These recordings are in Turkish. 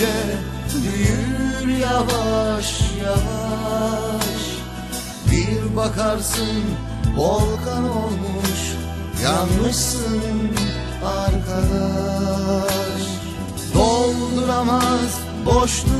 önce Büyür yavaş yavaş. Bir bakarsın volkan olmuş Yanmışsın arkadaş. Dolduramaz boşluğunu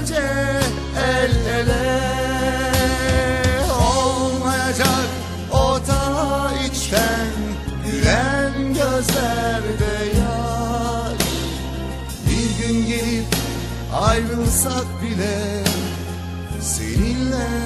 beraberce el ele. Olmayacak o ta içten gülen gözlerde yaş. Bir gün gelip ayrılsak bile seninle